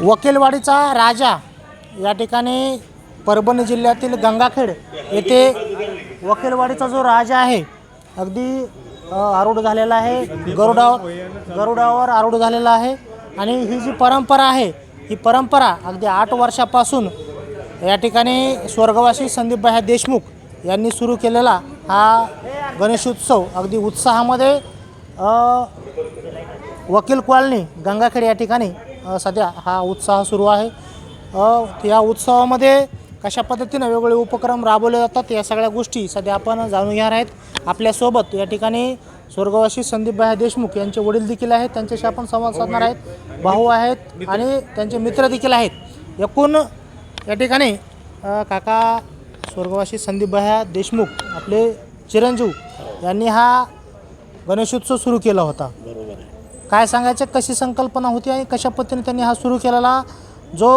वकीलवाडीचा राजा या ठिकाणी परभणी जिल्ह्यातील गंगाखेड येथे वकीलवाडीचा जो राजा आहे अगदी आरूढ झालेला आहे. गरुडावर गरुडावर आरूढ झालेला आहे. आणि ही जी परंपरा आहे ही परंपरा अगदी आठ वर्षापासून या ठिकाणी स्वर्गवासी संदीपभाई देशमुख यांनी सुरू केलेला हा गणेशोत्सव अगदी उत्साहामध्ये वकील कॉलनी गंगाखेड या ठिकाणी सध्या हा उत्साह सुरू आहे. या उत्सवामध्ये कशा पद्धतीनं वेगवेगळे उपक्रम राबवले जातात या सगळ्या गोष्टी सध्या आपण जाणून घेणार आहेत. आपल्यासोबत या ठिकाणी स्वर्गवासी संदीपभाई देशमुख यांचे वडील देखील आहेत. त्यांच्याशी आपण संवाद साधणार आहेत. भाऊ आहेत आणि त्यांचे मित्र देखील आहेत. एकूण या ठिकाणी काका स्वर्गवासी संदीपभाई देशमुख आपले चिरंजीव यांनी हा गणेशोत्सव सुरू केला होता. काय सांगायचं कशी संकल्पना होती आणि कशा पद्धतीने त्यांनी हा सुरू केलेला जो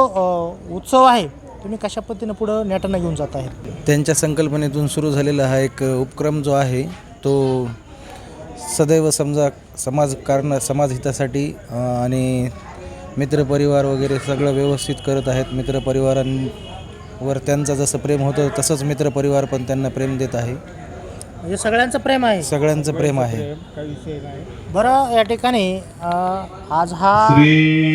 उत्सव आहे तुम्ही कशा पद्धतीने पुढं नेटानं घेऊन जात आहे त्यांच्या संकल्पनेतून सुरू झालेला हा एक उपक्रम जो आहे तो सदैव समजा समाजकारण समाजहितासाठी आणि मित्रपरिवार वगैरे सगळं व्यवस्थित करत आहेत. मित्रपरिवारांवर त्यांचं जसं प्रेम होतं तसंच मित्रपरिवार पण त्यांना प्रेम देत आहे. म्हणजे सगळ्यांचं प्रेम आहे. सगळ्यांचं प्रेम आहे. बरं या ठिकाणी अ, आज हा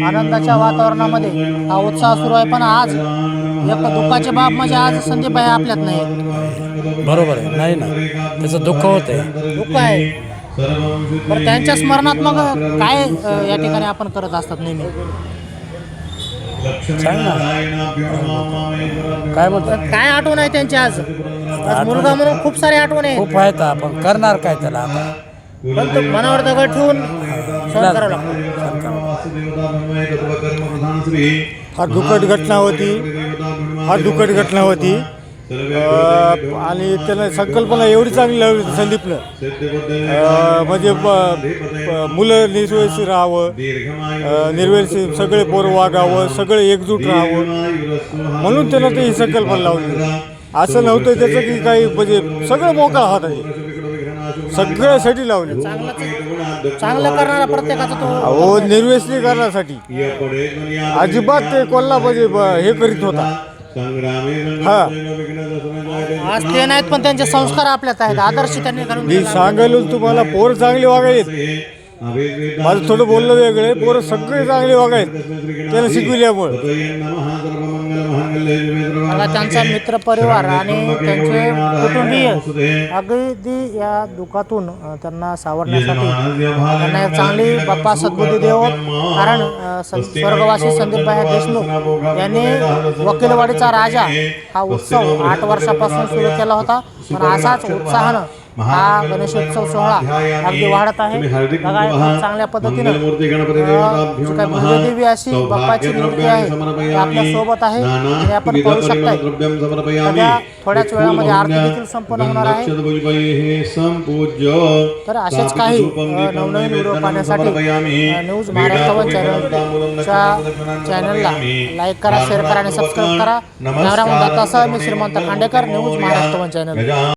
आनंदाच्या वातावरणामध्ये हा उत्साह सुरू आहे पण आज एक दुःखाची बाब म्हणजे आज संदीप आहे आपल्यात नाही बरोबर आहे. नाही ना. त्याचं दुःख होत आहे दुःख आहे. बरं त्यांच्या स्मरणात मग काय अ, या ठिकाणी आपण करत असतात नेहमी? सांग ना. काय म्हणतात काय आठवण आहे त्यांची आज? आज मुलगा म्हणून खूप सारे आठवण आहे. खूप आहेत आपण. करणार काय त्याला आता? पण तो मनावर दगड ठेवून सहन करावं लागतं. फार दुःखद घटना होती. फार दुःखद घटना होती. अं, आणि त्यानं संकल्पना एवढी चांगली लावली होती संदीपनं. अं, म्हणजे ब- ब- मुलं निर्वयशी राहावं अं, निर्वयशी सगळे पोरं वागावं सगळे एकजूट राहावं. म्हणून त्यानं ते ही संकल्पना लावली असं नव्हतं त्याचं की काही म्हणजे सगळं मोकळा हात आहे. सगळ्यासाठी लावली. चांगलं करणारा प्रत्येकाचा तो अहो निर्व्यसनी करण्यासाठी. अजिबात ते कोल्हा म्हणजे ब- हे करीत होता. हा. आज ते नाहीत पण त्यांचे संस्कार आपल्यात आहेत. आदर्श त्यांनी घालून मी. सांगायलो तुम्हाला पोरं चांगली वागायत माझं थोडं बोलणं वेगळं पोरं सगळे चांगले वागायत. त्याला शिकविल्यामुळे मला त्यांचा मित्र परिवार आणि त्यांचे कुटुंबीय अगदी या दुःखातून त्यांना सावरण्यासाठी त्यांना चांगली बाप्पा सद्बुद्धी देव. कारण स्वर्गवासी संदीपभाई देशमुख यांनी वकीलवाडीचा राजा हा उत्सव आठ वर्षापासून सुरू केला होता. पण असाच उत्साहानं हा गणेशोत्सव सोहळा अगदी वाढत आहे. चांगल्या पद्धतीनं भव्यदेवी अशी बाप्पाची मूर्ती आहे आपल्यासोबत आहे आणि आपण पाहू सध्या थोड्याच वेळामध्ये आरती देखील संपन्न होणार आहे. तर असेच काही नवनवीन व्हिडिओ पाहण्यासाठी न्यूज महाराष्ट्र चॅनलच्या चॅनलला लाईक करा शेअर करा आणि सबस्क्राईब करा. कॅमेरामन दत्तासह मी श्रीमंत खांडेकर न्यूज महाराष्ट्र चॅनल.